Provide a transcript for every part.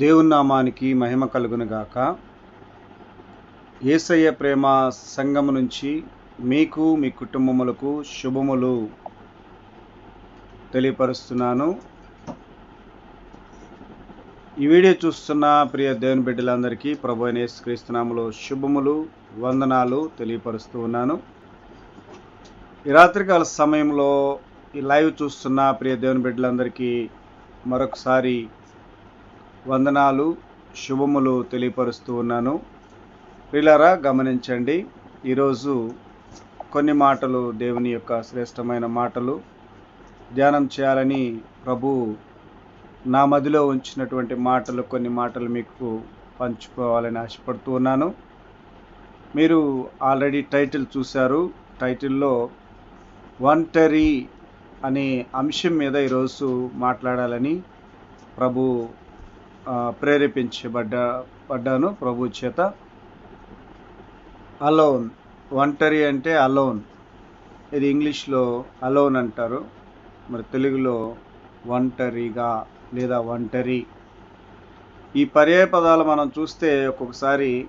దేవుని నామానికి మహిమ కలుగునుగాక ఏసయ్య ప్రేమ సంఘము నుంచి మీకు మీ కుటుంబములకు శుభములు తెలియపరుస్తున్నాను. ఈ వీడియో చూస్తున్న ప్రియ దేవుని బిడ్డలందరికీ ప్రభు అయిన యేసుక్రీస్తునామలో శుభములు వందనాలు తెలియపరుస్తూ ఉన్నాను. ఈ రాత్రికాల సమయంలో ఈ లైవ్ చూస్తున్న ప్రియ దేవుని బిడ్డలందరికీ మరొకసారి వందనాలు శుభములు తెలియపరుస్తూ ఉన్నాను. ప్రిలరా గమనించండి ఈరోజు కొన్ని మాటలు దేవుని యొక్క శ్రేష్టమైన మాటలు. ధ్యానం చేయాలని ప్రభు నా మదిలో ఉంచినటువంటి మాటలు కొన్ని మాటలు మీకు పంచుకోవాలని ఆశపడుతూ ఉన్నాను. మీరు ఆల్రెడీ టైటిల్ చూశారు. టైటిల్లో ఒంటరి అనే అంశం మీద ఈరోజు మాట్లాడాలని ప్రభు ప్రేరేపించబడ్డా పడ్డాను ప్రభు చేత. అలోన్ ఒంటరి అంటే అలోన్. ఇది ఇంగ్లీష్లో అలోన్ అంటారు. మరి తెలుగులో ఒంటరిగా లేదా ఒంటరి. ఈ పర్యాయ పదాలు మనం చూస్తే ఒక్కొక్కసారి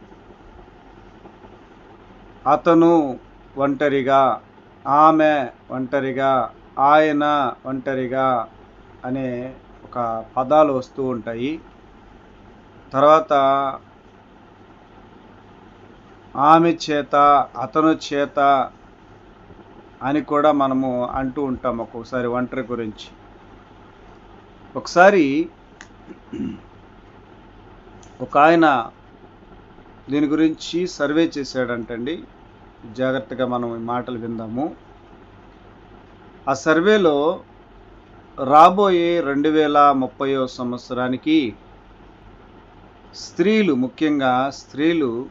అతను ఒంటరిగా ఆమె ఒంటరిగా ఆయన ఒంటరిగా అనే ఒక పదాలు వస్తూ ఉంటాయి. తర్వాత ఆమె చేత అతను చేత అని కూడా మనము అంటూ ఉంటాం ఒక్కొక్కసారి ఒంటరి గురించి. ఒకసారి ఒక ఆయన దీని గురించి సర్వే చేశాడంటండి. జాగ్రత్తగా మనం ఈ మాటలు విందాము. ఆ సర్వేలో రాబోయే రెండు వేల ముప్పయో సంవత్సరానికి స్త్రీలు ముఖ్యంగా స్త్రీలు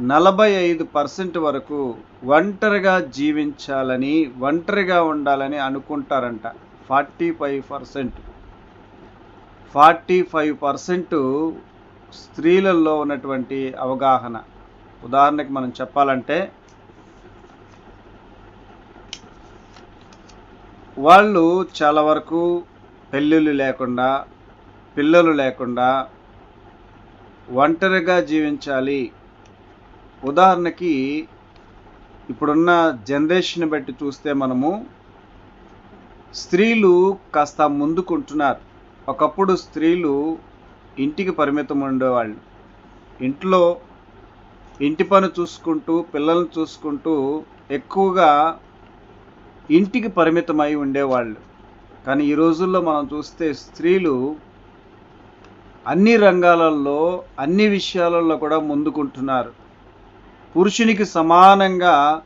నలభై ఐదు పర్సెంట్ వరకు ఒంటరిగా జీవించాలని ఒంటరిగా ఉండాలని అనుకుంటారంట. Forty five percent. Forty five percent స్త్రీలలో ఉన్నటువంటి అవగాహన. ఉదాహరణకి మనం చెప్పాలంటే వాళ్ళు చాలా వరకు పెళ్ళిళ్ళు లేకుండా పిల్లలు లేకుండా ఒంటరిగా జీవించాలి. ఉదాహరణకి ఇప్పుడున్న జనరేషన్ బట్టి చూస్తే మనము స్త్రీలు కాస్త ముందుకుంటున్నారు. ఒకప్పుడు స్త్రీలు ఇంటికి పరిమితం ఉండేవాళ్ళు. ఇంట్లో ఇంటి పని చూసుకుంటూ పిల్లల్ని చూసుకుంటూ ఎక్కువగా ఇంటికి పరిమితమై ఉండేవాళ్ళు. కానీ ఈ రోజుల్లో మనం చూస్తే స్త్రీలు అన్ని రంగాలలో అన్ని విషయాలలో కూడా ముందుకుంటున్నారు. పురుషునికి సమానంగా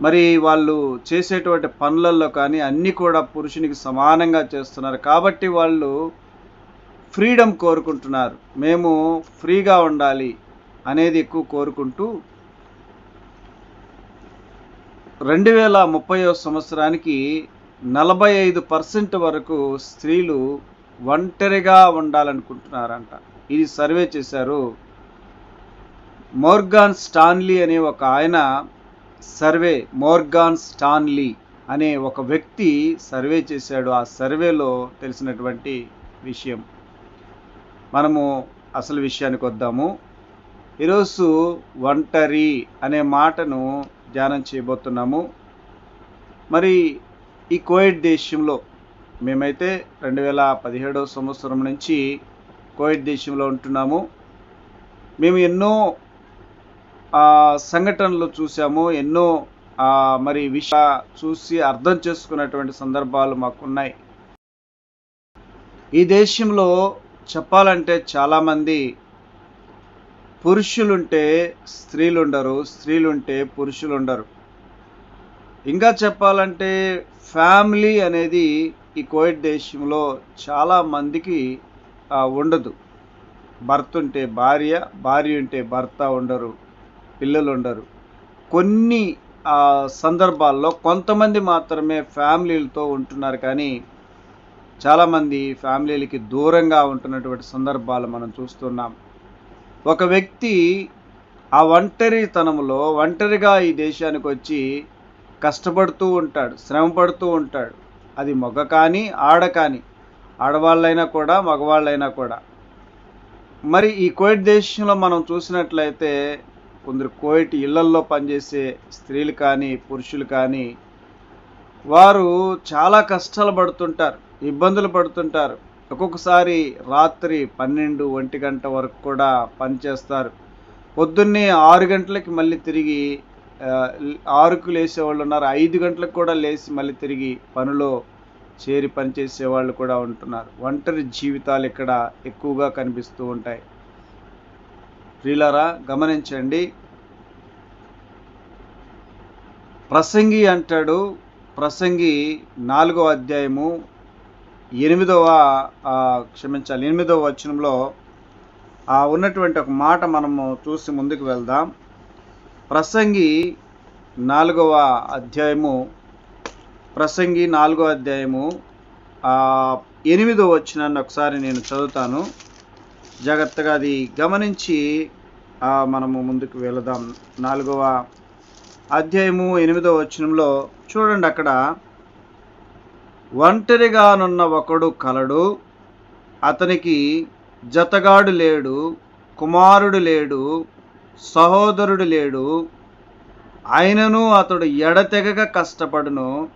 మరి వాళ్ళు చేసేటువంటి పనులలో కానీ అన్నీ కూడా పురుషునికి సమానంగా చేస్తున్నారు. కాబట్టి వాళ్ళు ఫ్రీడమ్ కోరుకుంటున్నారు. మేము ఫ్రీగా ఉండాలి అనేది ఎక్కువ కోరుకుంటూ రెండు వేల ముప్పై సంవత్సరానికి నలభై ఐదు పర్సెంట్ వరకు స్త్రీలు ఒంటరిగా ఉండాలనుకుంటున్నారంట. ఇది సర్వే చేశారు మోర్గాన్ స్టాన్లీ అనే ఒక ఆయన సర్వే మోర్గాన్ స్టాన్లీ అనే ఒక వ్యక్తి సర్వే చేశాడు. ఆ సర్వేలో తెలిసినటువంటి విషయం. మనము అసలు విషయానికి వద్దాము. ఈరోజు ఒంటరి అనే మాటను ధ్యానం చేయబోతున్నాము. మరి ఈ కోవిడ్ దేశంలో మేమైతే రెండు వేల పదిహేడవ సంవత్సరం నుంచి కోవిడ్ దేశంలో ఉంటున్నాము. మేము ఎన్నో సంఘటనలు చూసాము ఎన్నో మరి విష చూసి అర్థం చేసుకున్నటువంటి సందర్భాలు మాకున్నాయి. ఈ దేశంలో చెప్పాలంటే చాలామంది పురుషులుంటే స్త్రీలు ఉండరు స్త్రీలుంటే పురుషులు ఉండరు ఇంకా చెప్పాలంటే ఫ్యామిలీ అనేది ఈ కోవిడ్ దేశంలో చాలా మందికి ఉండదు. భర్త ఉంటే భార్య భార్య ఉంటే భర్త ఉండరు పిల్లలు ఉండరు. కొన్ని ఆ, సందర్భాల్లో కొంతమంది మాత్రమే ఫ్యామిలీలతో ఉంటున్నారు కానీ చాలామంది ఫ్యామిలీలకి దూరంగా ఉంటున్నటువంటి సందర్భాలు మనం చూస్తున్నాం. ఒక వ్యక్తి ఆ ఒంటరితనంలో ఒంటరిగా ఈ దేశానికి వచ్చి కష్టపడుతూ ఉంటాడు శ్రమ పడుతూ ఉంటాడు. అది మగ కానీ ఆడ కానీ ఆడవాళ్ళైనా కూడా మగవాళ్ళైనా కూడా. మరి ఈ కోవిడ్ దేశంలో మనం చూసినట్లయితే కొందరు కోవిడ్ ఇళ్ళల్లో పనిచేసే స్త్రీలు కానీ పురుషులు కానీ వారు చాలా కష్టాలు పడుతుంటారు ఇబ్బందులు పడుతుంటారు. ఒక్కొక్కసారి రాత్రి పన్నెండు ఒంటి గంట వరకు కూడా పనిచేస్తారు. పొద్దున్నే ఆరు గంటలకి మళ్ళీ తిరిగి ఆరుకు లేసే వాళ్ళు ఉన్నారు. ఐదు గంటలకు కూడా లేచి మళ్ళీ తిరిగి పనిలో చేరి పనిచేసే వాళ్ళు కూడా ఉంటున్నారు. ఒంటరి జీవితాలు ఇక్కడ ఎక్కువగా కనిపిస్తూ ఉంటాయి. ప్రియులారా గమనించండి. ప్రసంగి అంటాడు. ప్రసంగి నాలుగో అధ్యాయము ఎనిమిదవ క్షమించాలి ఎనిమిదవ వచనంలో ఆ ఉన్నటువంటి ఒక మాట మనము చూసి ముందుకు వెళ్దాం. ప్రసంగి నాలుగవ అధ్యాయము ప్రసంగి నాలుగో అధ్యాయము ఎనిమిదో వచ్చినాన్ని ఒకసారి నేను చదువుతాను. జాగ్రత్తగా అది గమనించి మనము ముందుకు వెళదాం. నాలుగవ అధ్యాయము ఎనిమిదో వచనంలో చూడండి అక్కడ. ఒంటరిగానున్న ఒకడు కలడు అతనికి జతగాడు లేడు కుమారుడు లేడు సహోదరుడు లేడు. ఆయనను అతడు ఎడతెగక కష్టపడును.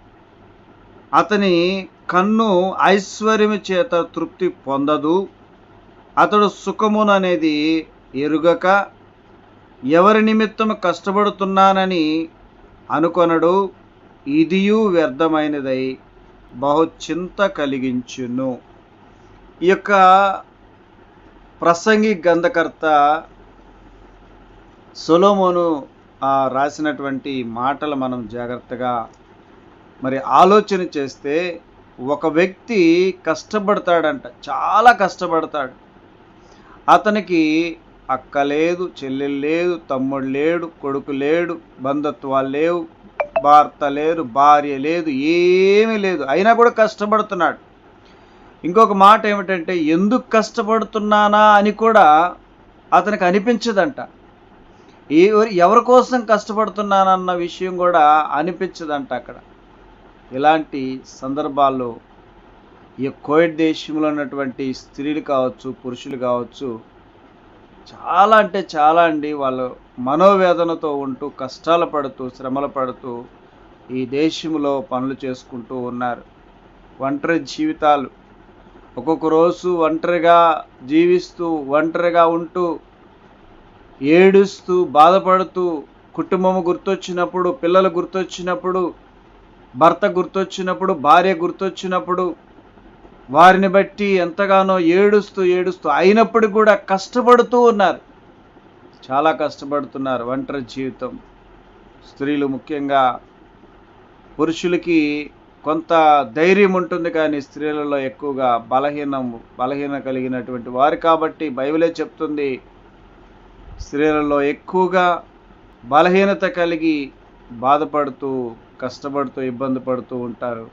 అతని కన్ను ఐశ్వర్యము చేత తృప్తి పొందదు. అతడు సుఖముననేది ఎరుగక ఎవరి నిమిత్తం కష్టపడుతున్నానని అనుకొనడు. ఇదియు వ్యర్థమైనదై బహు చింత కలిగించును. ఈ యొక్క ప్రసంగి గంధకర్త సొలోమోను ఆ, రాసినటువంటి మాటలు మనం జాగ్రత్తగా మరి ఆలోచన చేస్తే ఒక వ్యక్తి కష్టపడతాడంట చాలా కష్టపడతాడు. అతనికి అక్క లేదు చెల్లెలు లేదు తమ్ముడు లేడు కొడుకు లేడు బంధుత్వాలు లేవు భర్త లేరు భార్య లేదు ఏమీ లేదు అయినా కూడా కష్టపడుతున్నాడు. ఇంకొక మాట ఏమిటంటే ఎందుకు కష్టపడుతున్నానా? అని కూడా అతనికి అనిపించదంట. ఎవరి ఎవరి కోసం కష్టపడుతున్నానన్న విషయం కూడా అనిపించదంట అక్కడ. ఇలాంటి సందర్భాల్లో ఈ కోవిడ్ దేశంలో ఉన్నటువంటి స్త్రీలు కావచ్చు పురుషులు కావచ్చు చాలా అంటే చాలా అండి వాళ్ళు మనోవేదనతో ఉంటూ కష్టాలు పడుతూ శ్రమలు పడుతూ ఈ దేశంలో పనులు చేసుకుంటూ ఉన్నారు. ఒంటరి జీవితాలు. ఒక్కొక్క రోజు ఒంటరిగా జీవిస్తూ ఒంటరిగా ఉంటూ ఏడుస్తూ బాధపడుతూ కుటుంబం గుర్తొచ్చినప్పుడు పిల్లలు గుర్తొచ్చినప్పుడు భర్త గుర్తొచ్చినప్పుడు భార్య గుర్తొచ్చినప్పుడు వారిని బట్టి ఎంతగానో ఏడుస్తూ ఏడుస్తూ అయినప్పుడు కూడా కష్టపడుతూ ఉన్నారు. చాలా కష్టపడుతున్నారు ఒంటరి జీవితం. స్త్రీలు ముఖ్యంగా పురుషులకి కొంత ధైర్యం ఉంటుంది కానీ స్త్రీలలో ఎక్కువగా బలహీనం బలహీన కలిగినటువంటి వారు కాబట్టి బైబిలే చెప్తుంది స్త్రీలలో ఎక్కువగా బలహీనత కలిగి బాధపడుతూ కష్టపడుతూ ఇబ్బంది పడుతూ ఉంటారు.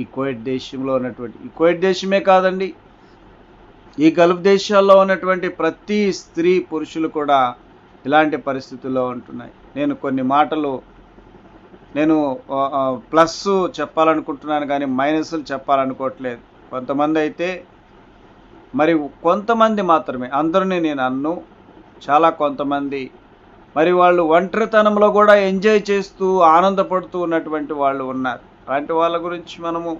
ఈ కోవిడ్ దేశంలో ఉన్నటువంటి ఈ కోవిడ్ దేశమే కాదండి ఈ గల్ఫ్ దేశాల్లో ఉన్నటువంటి ప్రతి స్త్రీ పురుషులు కూడా ఇలాంటి పరిస్థితుల్లో ఉంటున్నాయి. నేను కొన్ని మాటలు నేను ప్లస్ చెప్పాలనుకుంటున్నాను కానీ మైనస్లు చెప్పాలనుకోవట్లేదు. కొంతమంది అయితే మరి కొంతమంది మాత్రమే అందరినీ నేను అన్ను చాలా కొంతమంది. మరి వాళ్ళు ఒంటరితనంలో కూడా ఎంజాయ్ చేస్తూ ఆనందపడుతూ ఉన్నటువంటి వాళ్ళు ఉన్నారు. అలాంటి వాళ్ళ గురించి మనము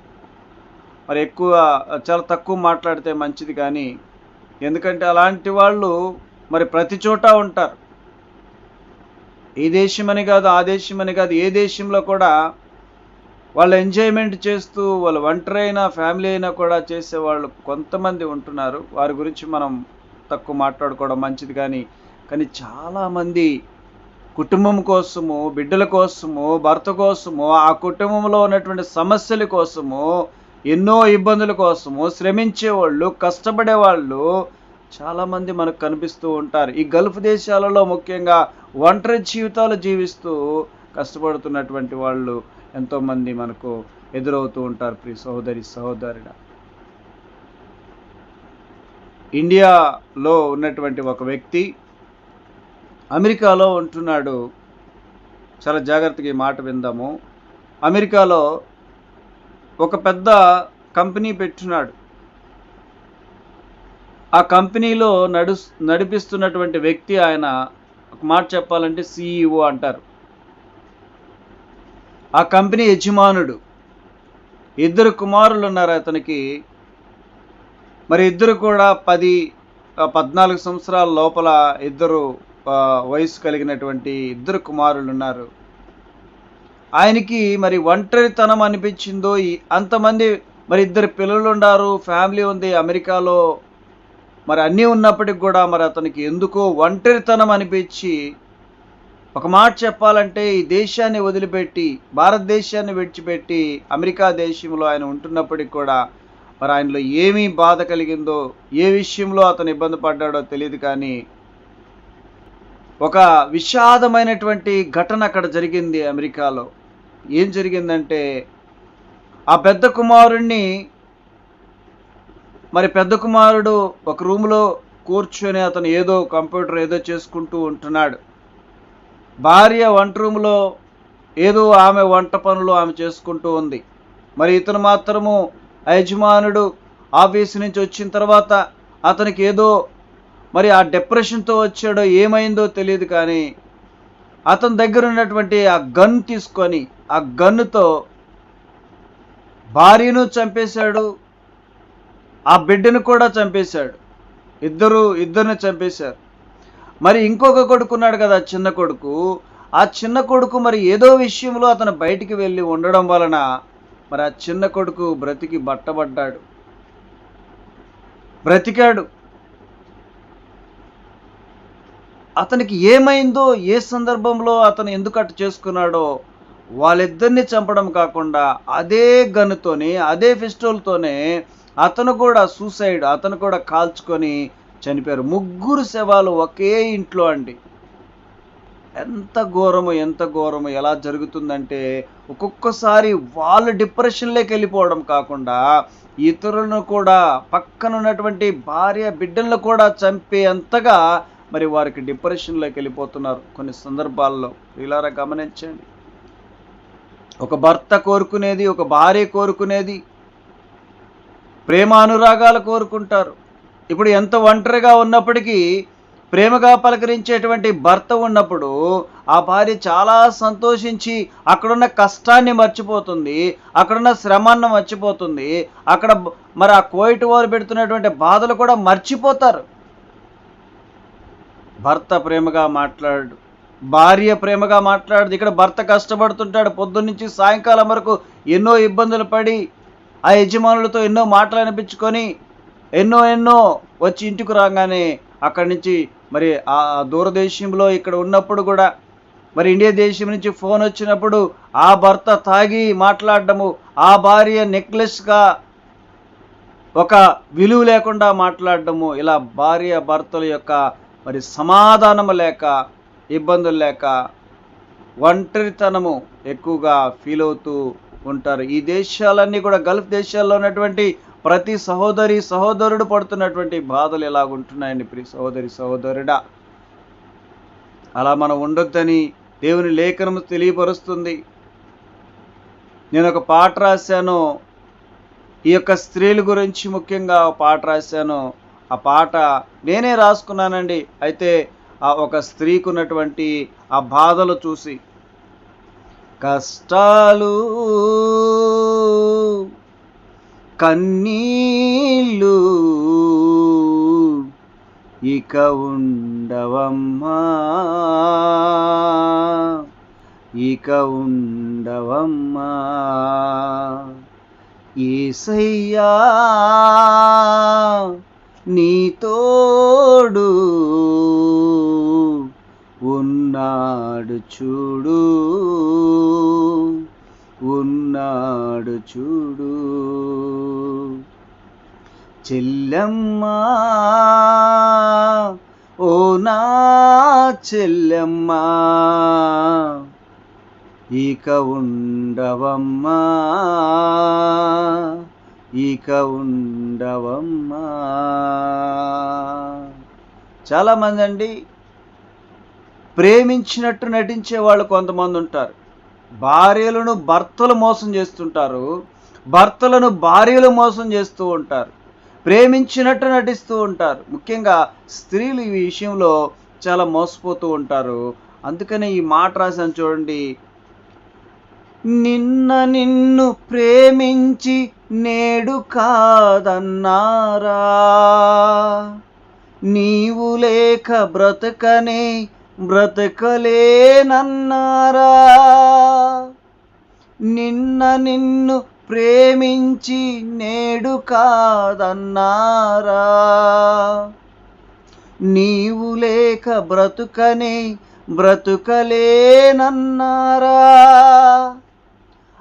మరి ఎక్కువ చాలా తక్కువ మాట్లాడితే మంచిది కానీ ఎందుకంటే అలాంటి వాళ్ళు మరి ప్రతి చోట ఉంటారు. ఈ దేశం అని కాదు ఆ దేశం అని కాదు ఏ దేశంలో కూడా వాళ్ళు ఎంజాయ్మెంట్ చేస్తూ వాళ్ళు ఒంటరి అయినా ఫ్యామిలీ అయినా కూడా చేసేవాళ్ళు కొంతమంది ఉంటున్నారు. వారి గురించి మనం తక్కువ మాట్లాడుకోవడం మంచిది కానీ కానీ చాలామంది కుటుంబం కోసము బిడ్డల కోసము భర్త కోసము ఆ కుటుంబంలో ఉన్నటువంటి సమస్యల కోసము ఎన్నో ఇబ్బందుల కోసము శ్రమించే వాళ్ళు కష్టపడే వాళ్ళు చాలామంది మనకు కనిపిస్తూ ఉంటారు. ఈ గల్ఫ్ దేశాలలో ముఖ్యంగా ఒంటరి జీవితాలు జీవిస్తూ కష్టపడుతున్నటువంటి వాళ్ళు ఎంతోమంది మనకు ఎదురవుతూ ఉంటారు. ప్రియ సహోదరి సహోదరుడు ఇండియాలో ఉన్నటువంటి ఒక వ్యక్తి అమెరికాలో ఉంటున్నాడు. చాలా జాగ్రత్తగా ఈ మాట విందాము. అమెరికాలో ఒక పెద్ద కంపెనీ పెట్టున్నాడు. ఆ కంపెనీలో నడు నడిపిస్తున్నటువంటి వ్యక్తి ఆయన ఒక మాట చెప్పాలంటే సిఇఓ అంటారు. ఆ కంపెనీ యజమానుడు. ఇద్దరు కుమారులు ఉన్నారు అతనికి. మరి ఇద్దరు కూడా పది పద్నాలుగు సంవత్సరాల లోపల ఇద్దరు వయసు కలిగినటువంటి ఇద్దరు కుమారులు ఉన్నారు ఆయనకి మరి ఒంటరితనం అనిపించిందో అంతమంది మరి ఇద్దరు పిల్లలు ఉన్నారు ఫ్యామిలీ ఉంది అమెరికాలో. మరి అన్నీ ఉన్నప్పటికి కూడా మరి అతనికి ఎందుకో ఒంటరితనం అనిపించి ఒక మాట చెప్పాలంటే ఈ దేశాన్ని వదిలిపెట్టి భారతదేశాన్ని విడిచిపెట్టి అమెరికా దేశంలో ఆయన ఉంటున్నప్పటికి కూడా మరి ఆయనలో ఏమీ బాధ కలిగిందో ఏ విషయంలో అతను ఇబ్బంది పడ్డాడో తెలియదు కానీ ఒక విషాదమైనటువంటి ఘటన అక్కడ జరిగింది అమెరికాలో. ఏం జరిగిందంటే ఆ పెద్ద కుమారుణ్ణి మరి పెద్ద కుమారుడు ఒక రూమ్లో కూర్చొని అతను ఏదో కంప్యూటర్ ఏదో చేసుకుంటూ ఉంటున్నాడు. భార్య వంట రూమ్లో ఏదో ఆమె వంట పనులు ఆమె చేసుకుంటూ ఉంది. మరి ఇతను మాత్రము ఆ యజమానుడు ఆఫీస్ నుంచి వచ్చిన తర్వాత అతనికి ఏదో మరి ఆ డిప్రెషన్తో వచ్చాడో ఏమైందో తెలియదు కానీ అతని దగ్గర ఉన్నటువంటి ఆ గన్ తీసుకొని ఆ గన్నుతో భార్యను చంపేశాడు ఆ బిడ్డను కూడా చంపేశాడు. ఇద్దరు ఇద్దరిని చంపేశారు. మరి ఇంకొక కొడుకున్నాడు కదా చిన్న కొడుకు. ఆ చిన్న కొడుకు మరి ఏదో విషయంలో అతను బయటికి వెళ్ళి ఉండడం వలన మరి ఆ చిన్న కొడుకు బ్రతికి బట్టబడ్డాడు. బ్రతికాడు. అతనికి ఏమైందో ఏ సందర్భంలో అతను ఎందుకు అట్టు చేసుకున్నాడో వాళ్ళిద్దరిని చంపడం కాకుండా అదే గన్నుతోనే అదే పిస్టోల్తోనే అతను కూడా సూసైడ్ అతను కూడా కాల్చుకొని చనిపోయారు. ముగ్గురు శవాలు ఒకే ఇంట్లో అండి. ఎంత ఘోరము ఎంత ఘోరము ఎలా జరుగుతుందంటే ఒక్కొక్కసారి వాళ్ళు డిప్రెషన్లోకి వెళ్ళిపోవడం కాకుండా ఇతరులను కూడా పక్కన ఉన్నటువంటి భార్య బిడ్డలను కూడా చంపే అంతగా మరి వారికి డిప్రెషన్లోకి వెళ్ళిపోతున్నారు. కొన్ని సందర్భాల్లో ఇలారా గమనించండి. ఒక భర్త కోరుకునేది ఒక భార్య కోరుకునేది ప్రేమానురాగాలు కోరుకుంటారు. ఇప్పుడు ఎంత ఒంటరిగా ఉన్నప్పటికీ ప్రేమగా పలకరించేటువంటి భర్త ఉన్నప్పుడు ఆ భార్య చాలా సంతోషించి అక్కడున్న కష్టాన్ని మర్చిపోతుంది అక్కడున్న శ్రమాన్ని మర్చిపోతుంది అక్కడ మరి ఆ కోయిట్ వారు పెడుతున్నటువంటి బాధలు కూడా మర్చిపోతారు. భర్త ప్రేమగా మాట్లాడు భార్య ప్రేమగా మాట్లాడదు ఇక్కడ భర్త కష్టపడుతుంటాడు పొద్దున్నుంచి సాయంకాలం వరకు ఎన్నో ఇబ్బందులు పడి ఆ యజమానులతో ఎన్నో మాటలు అనిపించుకొని ఎన్నో ఎన్నో వచ్చి ఇంటికి రాగానే అక్కడి నుంచి మరి ఆ దూరదేశంలో ఇక్కడ ఉన్నప్పుడు కూడా మరి ఇండియా దేశం నుంచి ఫోన్ వచ్చినప్పుడు ఆ భర్త తాగి మాట్లాడడము ఆ భార్య నెక్లెస్గా ఒక విలువ లేకుండా మాట్లాడడము ఇలా భార్య భర్తల యొక్క మరి సమాధానము లేక ఇబ్బందులు లేక ఒంటరితనము ఎక్కువగా ఫీల్ అవుతూ ఉంటారు. ఈ దేశాలన్నీ కూడా గల్ఫ్ దేశాల్లో ఉన్నటువంటి ప్రతి సహోదరి సహోదరుడు పడుతున్నటువంటి బాధలు ఎలాగుంటున్నాయండి? ప్రి సహోదరి సహోదరుడా. అలా మనం ఉండొద్దని దేవుని లేఖనము తెలియపరుస్తుంది. నేను ఒక పాట రాశాను. ఈ యొక్క స్త్రీల గురించి ముఖ్యంగా ఒక పాట రాశాను. ఆ పాట నేనే రాసుకున్నానండి. అయితే ఆ ఒక స్త్రీకి ఉన్నటువంటి ఆ బాధలు చూసి కష్టాలు కన్నీళ్ళు ఇక ఉండవమ్మా. ఇక ఉండవమ్మా. ఏసయ్యా నీ తోడు ఉన్నాడు చూడు. ఉన్నాడు చూడు. చెల్లమ్మా ఓ నా చెల్లెమ్మా ఇక ఉండవమ్మా ఇక ఉండవమ్మా. చాలామంది అండి ప్రేమించినట్టు నటించే వాళ్ళు కొంతమంది ఉంటారు. భార్యలను భర్తలు మోసం చేస్తుంటారు భర్తలను భార్యలు మోసం చేస్తూ ఉంటారు ప్రేమించినట్టు నటిస్తూ ఉంటారు. ముఖ్యంగా స్త్రీలు ఈ విషయంలో చాలా మోసపోతూ ఉంటారు. అందుకనే ఈ మాట రాశాను చూడండి. నిన్న నిన్ను ప్రేమించి నేడు కాదన్నారా? నీవు లేక బ్రతకనే బ్రతకలేనన్నారా? నిన్న నిన్ను ప్రేమించి నేడు కాదన్నారా? నీవు లేక బ్రతుకనే బ్రతుకలేనన్నారా?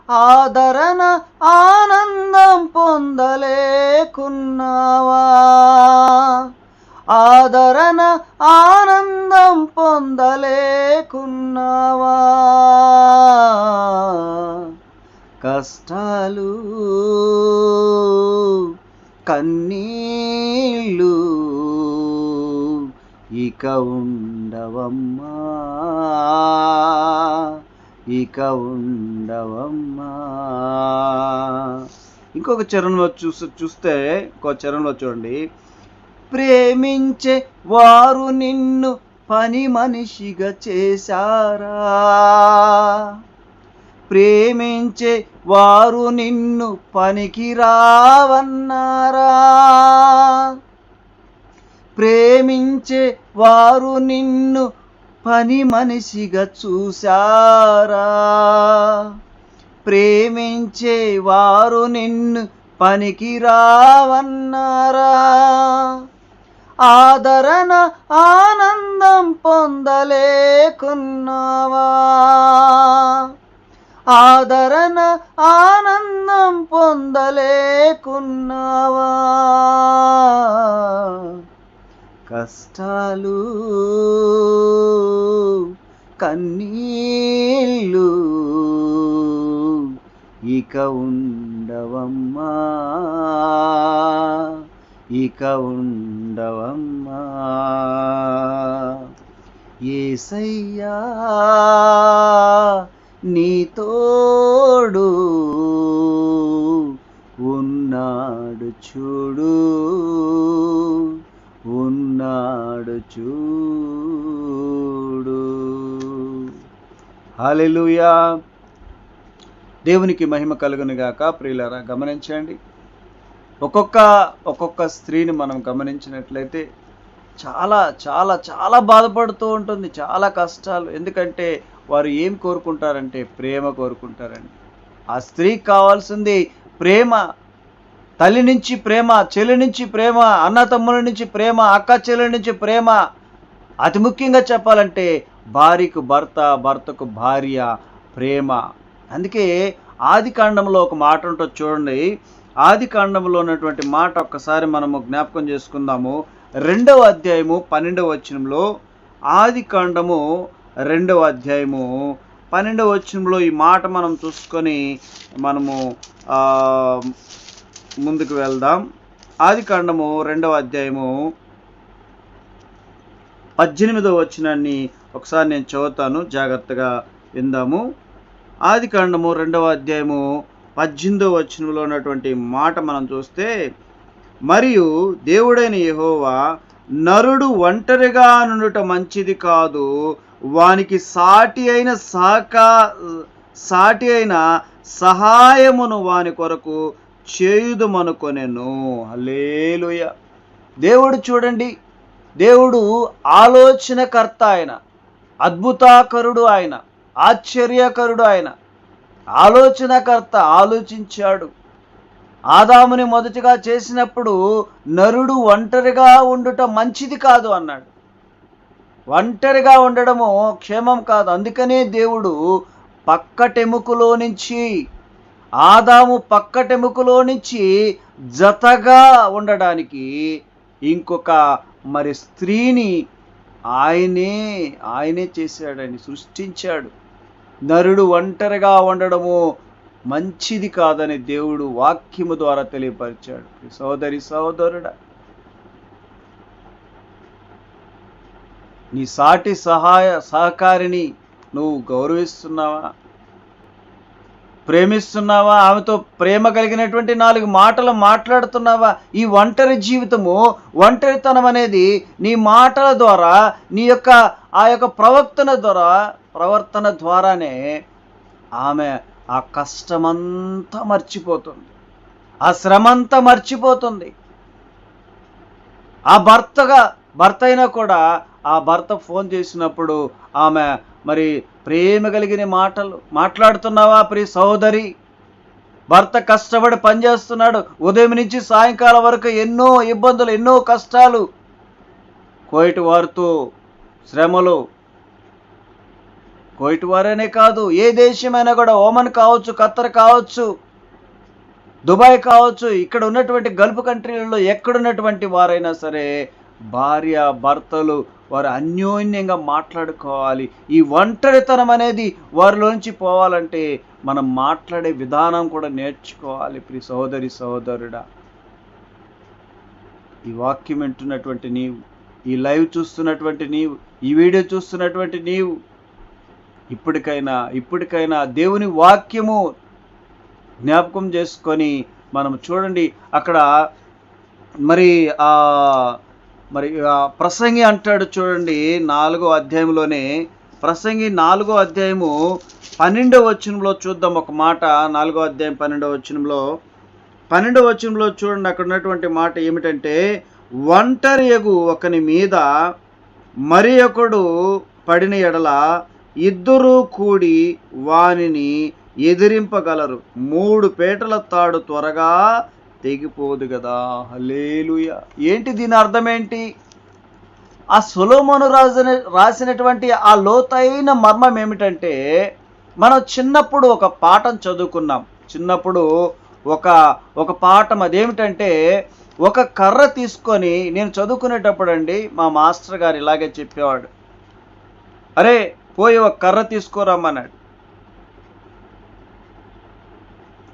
ఆదరణ ఆనందం పొందలేకున్నావా? ఆదరణ ఆనందం పొందలేకున్నావా? కష్టాలు కన్నీళ్ళు ఇక ఉండవమ్మా. ఇక ఉండవమ్మా. ఇంకొక చరణంలో చూసి చూస్తే ఇంకో చరణంలో చూడండి. ప్రేమించే వారు నిన్ను పని మనిషిగా చేశారా? ప్రేమించే వారు నిన్ను పనికి రావన్నారా? ప్రేమించే వారు నిన్ను పని మనిషిగా చూశారా? ప్రేమించే వారు నిన్ను పనికి రావన్నారా? ఆదరణ ఆనందం పొందలేకున్నావా? ఆదరణ ఆనందం పొందలేకున్నావా? కష్టాలు కన్నీళ్ళు ఇక ఉండవమ్మా. ఇక ఉండవమ్మా. ఏసయ్యా నీ తోడు ఉన్నాడు చూడు ఉన్నాడు చూడు. హాలెలుయా దేవునికి మహిమ కలుగును గాక ప్రియులారా గమనించండి. ఒక్కొక్క ఒక్కొక్క స్త్రీని మనం గమనించినట్లయితే చాలా చాలా చాలా బాధపడుతూ ఉంటుంది. చాలా కష్టాలు. ఎందుకంటే వారు ఏం కోరుకుంటారంటే ప్రేమ కోరుకుంటారండి. ఆ స్త్రీకి కావాల్సింది ప్రేమ. తల్లి నుంచి ప్రేమ చెల్లి నుంచి ప్రేమ అన్న తమ్ముల నుంచి ప్రేమ అక్క చెల్లి నుంచి ప్రేమ. అతి ముఖ్యంగా చెప్పాలంటే భార్యకు భర్త భర్తకు భార్య ప్రేమ. అందుకే ఆది కాండంలో ఒక మాట ఉంటుంది చూడండి. ఆది కాండంలో ఉన్నటువంటి మాట ఒక్కసారి మనము జ్ఞాపకం చేసుకుందాము. రెండవ అధ్యాయము పన్నెండవ వచనంలో ఆది కాండము రెండవ అధ్యాయము పన్నెండవ వచనంలో ఈ మాట మనం చూసుకొని మనము ముందుకు వెళ్దాం. ఆది కాండము రెండవ అధ్యాయము పద్దెనిమిదవ వచనాన్ని ఒకసారి నేను చదువుతాను జాగ్రత్తగా విందాము. ఆది కాండము రెండవ అధ్యాయము పద్దెనిమిదో వచనంలో ఉన్నటువంటి మాట మనం చూస్తే మరియు దేవుడైన యహోవా నరుడు ఒంటరిగా నుండుట మంచిది కాదు. వానికి సాటి అయిన సహకా సాటి అయిన సహాయమును వాని కొరకు చేయుదుమనుకొనెను హల్లెలూయ. దేవుడు చూడండి దేవుడు ఆలోచనకర్త ఆయన అద్భుతాకరుడు ఆయన ఆశ్చర్యకరుడు ఆయన. ఆలోచనకర్త ఆలోచించాడు. ఆదాముని మొదటిగా చేసినప్పుడు నరుడు ఒంటరిగా ఉండుట మంచిది కాదు అన్నాడు. ఒంటరిగా ఉండడము క్షేమం కాదు. అందుకనే దేవుడు పక్కటెముకలో నుంచి ఆదాము పక్కటెముకలో నుంచి జతగా ఉండడానికి ఇంకొక మరి స్త్రీని ఆయనే ఆయనే చేశాడని సృష్టించాడు. నరుడు ఒంటరిగా ఉండడము మంచిది కాదని దేవుడు వాక్యము ద్వారా తెలియపరిచాడు. సోదరి సహోదరుడా నీ సాటి సహాయ సహకారిని నువ్వు గౌరవిస్తున్నావా? ప్రేమిస్తున్నావా? ఆమెతో ప్రేమ కలిగినటువంటి నాలుగు మాటలు మాట్లాడుతున్నావా? ఈ ఒంటరి జీవితము ఒంటరితనం అనేది నీ మాటల ద్వారా నీ యొక్క ఆ యొక్క ప్రవర్తన ద్వారా ప్రవర్తన ద్వారానే ఆమె ఆ కష్టమంతా మర్చిపోతుంది. ఆ శ్రమంతా మర్చిపోతుంది. ఆ భర్తగా భర్త అయినా కూడా ఆ భర్త ఫోన్ చేసినప్పుడు ఆమె మరి ప్రేమ కలిగిన మాటలు మాట్లాడుతున్నావా ప్రియ సహోదరి? భర్త కష్టపడి పనిచేస్తున్నాడు ఉదయం నుంచి సాయంకాలం వరకు ఎన్నో ఇబ్బందులు ఎన్నో కష్టాలు. కోయిటి వారితో శ్రమలు కోయిట్ వారనే కాదు ఏ దేశమైనా కూడా ఓమన్ కావచ్చు ఖత్తర్ కావచ్చు దుబాయ్ కావచ్చు ఇక్కడ ఉన్నటువంటి గల్ఫ్ కంట్రీలలో ఎక్కడున్నటువంటి వారైనా సరే భార్య భర్తలు వారు అన్యోన్యంగా మాట్లాడుకోవాలి. ఈ ఒంటరితనం అనేది వారిలోంచి పోవాలంటే మనం మాట్లాడే విధానం కూడా నేర్చుకోవాలి ప్రి సహోదరి సహోదరుడా. ఈ వాక్యం వింటున్నటువంటి నీవు ఈ లైవ్ చూస్తున్నటువంటి నీవు ఈ వీడియో చూస్తున్నటువంటి నీవు ఇప్పటికైనా ఇప్పటికైనా దేవుని వాక్యము జ్ఞాపకం చేసుకొని మనం చూడండి అక్కడ మరి ఆ మరి ప్రసంగి అంటాడు చూడండి నాలుగో అధ్యాయంలోనే ప్రసంగి నాలుగో అధ్యాయము పన్నెండవ వచనంలో చూద్దాం ఒక మాట నాలుగో అధ్యాయం పన్నెండవ వచనంలో. పన్నెండవ వచనంలో చూడండి అక్కడ ఉన్నటువంటి మాట ఏమిటంటే ఒంటరి ఎగు ఒకని మీద మరి ఒకడు పడిన ఎడల ఇద్దరూ కూడి వానిని ఎదిరింపగలరు. మూడు పేటల తాడు త్వరగా తెగిపోదు కదా లేలుయ ఏంటి దీని అర్థం ఏంటి ఆ సులోమను రాసిన రాసినటువంటి ఆ లోతైన మర్మం ఏమిటంటే మనం చిన్నప్పుడు ఒక పాఠం చదువుకున్నాం. చిన్నప్పుడు ఒక ఒక పాఠం అదేమిటంటే ఒక కర్ర తీసుకొని నేను చదువుకునేటప్పుడు అండి మా మాస్టర్ గారు ఇలాగే చెప్పేవాడు. అరే పోయి ఒక కర్ర తీసుకురమ్మన్నాడు.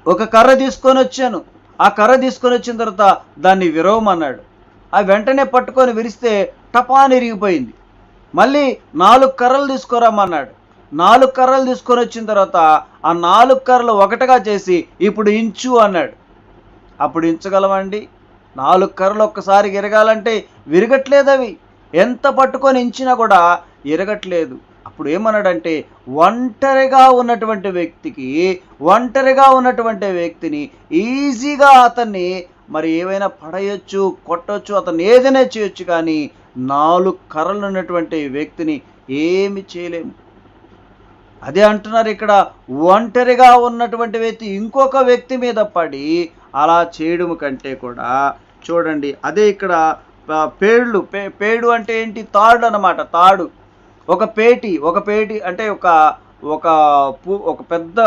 ఒక కర్ర తీసుకొని వచ్చాను. ఆ కర్ర తీసుకొని వచ్చిన తర్వాత దాన్ని విరవమన్నాడు. ఆ వెంటనే పట్టుకొని విరిస్తే టపాని ఇరిగిపోయింది. మళ్ళీ నాలుగు కర్రలు తీసుకురమ్మన్నాడు. నాలుగు కర్రలు తీసుకొని వచ్చిన తర్వాత ఆ నాలుగు కర్రలు ఒకటిగా చేసి ఇప్పుడు ఇంచు అన్నాడు. అప్పుడు ఇంచగలవండి నాలుగు కర్రలు ఒక్కసారి విరగాలంటే విరగట్లేదు అవి. ఎంత పట్టుకొని ఇంచినా కూడా ఇరగట్లేదు. అప్పుడు ఏమన్నాడంటే ఒంటరిగా ఉన్నటువంటి వ్యక్తికి ఒంటరిగా ఉన్నటువంటి వ్యక్తిని ఈజీగా అతన్ని మరి ఏవైనా పడేయచ్చు కొట్టచ్చు అతన్ని ఏదైనా చేయొచ్చు కానీ నాలుగు కర్రలు ఉన్నటువంటి వ్యక్తిని ఏమి చేయలేము. అదే అంటున్నారు ఇక్కడ ఒంటరిగా ఉన్నటువంటి వ్యక్తి ఇంకొక వ్యక్తి మీద పడి అలా చేయడం కంటే కూడా చూడండి అదే ఇక్కడ పేళ్ళు పే పేడు అంటే ఏంటి? తాడు అనమాట తాడు. ఒక పేటి ఒక పేటి అంటే ఒక ఒక పూ ఒక పెద్ద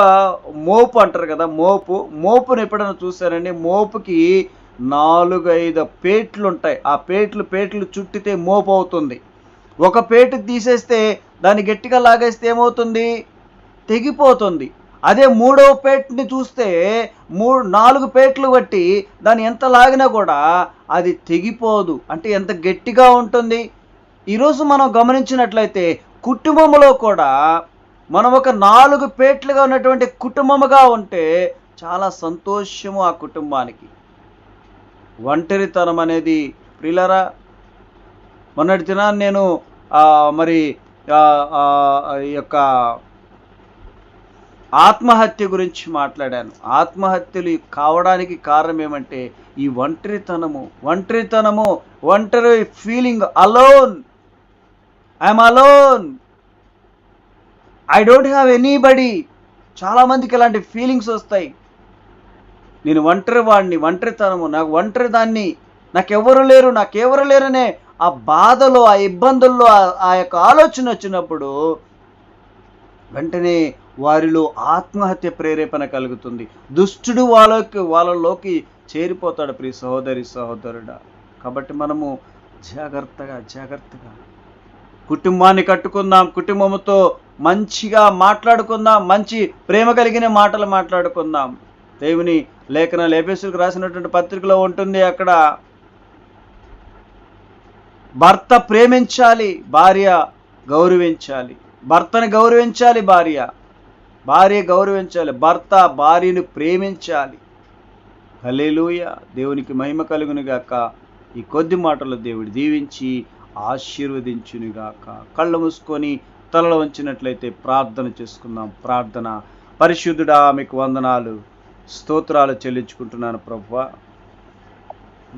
మోపు అంటారు కదా మోపు. మోపును ఎప్పుడైనా చూసారండి మోపుకి నాలుగు ఐదు పేట్లు ఉంటాయి ఆ పేట్లు పేట్లు చుట్టితే మోపు అవుతుంది. ఒక పేటు తీసేస్తే దాన్ని గట్టిగా లాగేస్తే ఏమవుతుంది? తెగిపోతుంది. అదే మూడవ పేట్ని చూస్తే మూడు నాలుగు పేట్లు బట్టి దాన్ని ఎంత లాగినా కూడా అది తెగిపోదు. అంటే ఎంత గట్టిగా ఉంటుంది? ఈరోజు మనం గమనించినట్లయితే కుటుంబంలో కూడా మనం ఒక నాలుగు పేట్లుగా ఉన్నటువంటి కుటుంబముగా ఉంటే చాలా సంతోషము ఆ కుటుంబానికి. ఒంటరితనం అనేది ప్రిలరా మొన్నటి దినాన్ని నేను మరి ఈ యొక్క ఆత్మహత్య గురించి మాట్లాడాను. ఆత్మహత్యలు కావడానికి కారణం ఏమంటే ఈ ఒంటరితనము ఒంటరితనము ఒంటరి feeling alone I'm alone I don't have anybody చాలామందికి ఇలాంటి ఫీలింగ్స్ వస్తాయి. నేను ఒంటరి వాడిని ఒంటరితనము నాకు ఒంటరి దాన్ని నాకెవరు లేరు నాకెవరు లేరనే ఆ బాధలో ఆ ఇబ్బందుల్లో ఆ- యొక్క ఆలోచన వచ్చినప్పుడు వెంటనే వారిలో ఆత్మహత్య ప్రేరేపణ కలుగుతుంది. దుష్టుడు వాళ్ళకి వాళ్ళలోకి చేరిపోతాడు ప్రియ సహోదరి సహోదరుడా. కాబట్టి మనము జాగ్రత్తగా జాగ్రత్తగా కుటుంబాన్ని కట్టుకుందాం కుటుంబంతో మంచిగా మాట్లాడుకుందాం మంచి ప్రేమ కలిగిన మాటలు మాట్లాడుకుందాం. దేవుని లేఖన లేపేసులకు రాసినటువంటి పత్రికలో ఉంటుంది అక్కడ. భర్త ప్రేమించాలి భార్య గౌరవించాలి. భర్తని గౌరవించాలి భార్య. భార్య గౌరవించాలి భర్త భార్యను ప్రేమించాలి. హలేలుయ దేవునికి మహిమ కలుగునుగాక. ఈ కొద్ది మాటలు దేవుడు దీవించి ఆశీర్వదించునుగాక. కళ్ళు మూసుకొని తలలో ఉంచినట్లయితే ప్రార్థన చేసుకుందాం. ప్రార్థన. పరిశుద్ధుడా మీకు వందనాలు. స్తోత్రాలు చెల్లించుకుంటున్నాను ప్రభు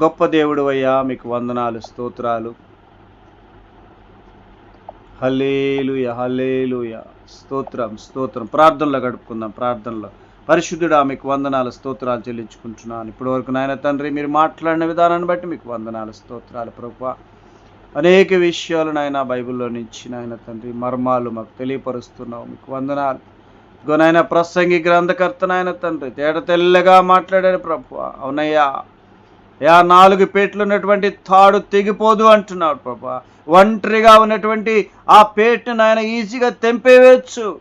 గొప్ప దేవుడు అయ్యా మీకు వందనాలు స్తోత్రాలు. హలేలుయ హలేలుయ స్తోత్రం స్తోత్రం. ప్రార్థనలో గడుపుకుందాం ప్రార్థనలో. పరిశుద్ధుడా మీకు వందనాలు స్తోత్రాలు చెల్లించుకుంటున్నాను. ఇప్పటి వరకు నాయన తండ్రి మీరు మాట్లాడిన విధానాన్ని బట్టి మీకు వందనాలు స్తోత్రాలు ప్రభు అనేక విషయాలు నాయన బైబిల్లో నుంచి నాయన తండ్రి మర్మాలు మాకు తెలియపరుస్తున్నావు. మీకు వందనాలు. ఇగో నాయన ప్రసంగి గ్రంథకర్త నాయన తండ్రి తేట తెల్లగా మాట్లాడాడు ప్రభు. అవునయ్యా. యా నాలుగు పేట్లు ఉన్నటువంటి తాడు తెగిపోదు అంటున్నాడు ప్రభా. ఒంటరిగా ఉన్నటువంటి ఆ పేట్ను నాయన ఈజీగా తెంపేయవచ్చు.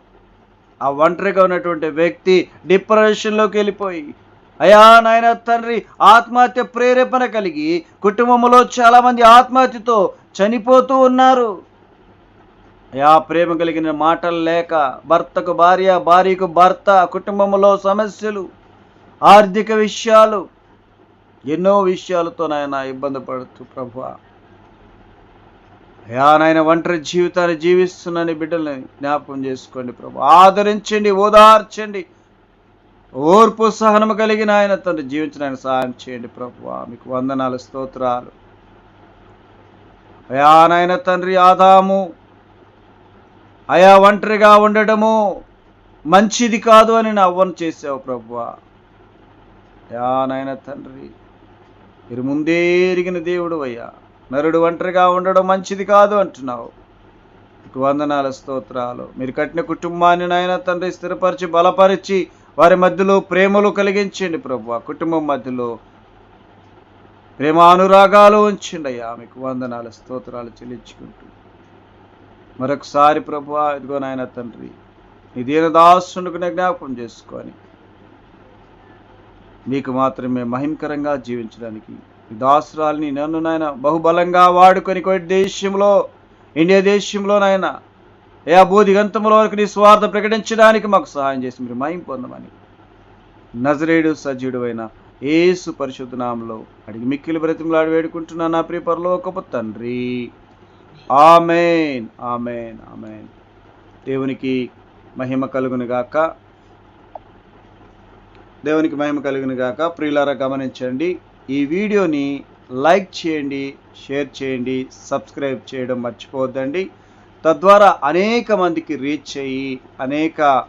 ఆ ఒంటరిగా ఉన్నటువంటి వ్యక్తి డిప్రెషన్లోకి వెళ్ళిపోయి అయా నాయన తండ్రి ఆత్మహత్య ప్రేరేపణ కలిగి కుటుంబంలో చాలామంది ఆత్మహత్యతో చనిపోతూ ఉన్నారు. యా ప్రేమ కలిగిన మాటలు లేక భర్తకు భార్య భార్యకు భర్త కుటుంబంలో సమస్యలు ఆర్థిక విషయాలు ఎన్నో విషయాలతో నాయన ఇబ్బంది పడుతూ ప్రభు. అయా నాయన ఒంటరి జీవితాన్ని జీవిస్తున్నాను బిడ్డల్ని జ్ఞాపకం చేసుకోండి ప్రభు. ఆదరించండి ఓదార్చండి. ఓర్పు సహనము కలిగిన ఆయన తను జీవించిన సహాయం చేయండి ప్రభు. మీకు వందనాలు స్తోత్రాలు. అయా నాయన తండ్రి ఆదాము అయా ఒంటరిగా ఉండడము మంచిది కాదు అని నా అవ్వను చేసావు ప్రభు అయా నాయన తండ్రి మీరు ముందే ఎరిగిన దేవుడు అయ్యా. నరుడు ఒంటరిగా ఉండడం మంచిది కాదు అంటున్నావు. మీకు వందనాల స్తోత్రాలు. మీరు కట్టిన కుటుంబాన్ని నాయన తండ్రి స్థిరపరిచి బలపరిచి వారి మధ్యలో ప్రేమలు కలిగించండి ప్రభు కుటుంబం మధ్యలో ప్రేమానురాగాలు ఉంచండి అయ్యా మీకు వందనాలు స్తోత్రాలు చెల్లించుకుంటూ. మరొకసారి ప్రభు ఇదిగో నాయన తండ్రి నీ దీనదాసునుకు జ్ఞాపకం చేసుకొని మీకు మాత్రమే మహిమకరంగా జీవించడానికి దాసురాల్ని నన్ను నాయన బహుబలంగా వాడుకొని కొన్ని దేశంలో ఇండియా దేశంలో నాయన ఏ బోధిగంతంలో వరకు నీ స్వార్థ ప్రకటించడానికి మాకు సహాయం చేసి మీరు మహిం పొందమని. నజరేడు సజ్జుడు అయిన ఏసు పరిశుద్ధ నామంలో అడిగి మిక్కిలి బ్రతిమలాడి వేడుకుంటున్నా నా ప్రియ పరలోకపు తండ్రి. ఆమెన్. ఆమెన్. ఆమెన్. దేవునికి మహిమ కలుగును గాక. దేవునికి మహిమ కలుగును గాక. ప్రియులారా గమనించండి ఈ వీడియోని లైక్ చేయండి షేర్ చేయండి సబ్స్క్రైబ్ చేయడం మర్చిపోవద్దండి. తద్వారా అనేక మందికి రీచ్ అయ్యి అనేక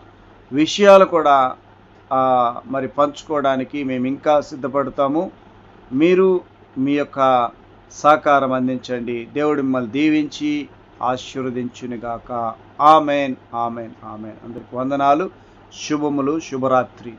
విషయాలు కూడా మరి పంచుకోవడానికి మేము ఇంకా సిద్ధపడతాము. మీరు మీ యొక్క సహకారం అందించండి. దేవుడు మిమ్మల్ని దీవించి ఆశీర్వదించునిగాక. Amen amen amen. అందరికి వందనాలు. శుభములు శుభరాత్రి.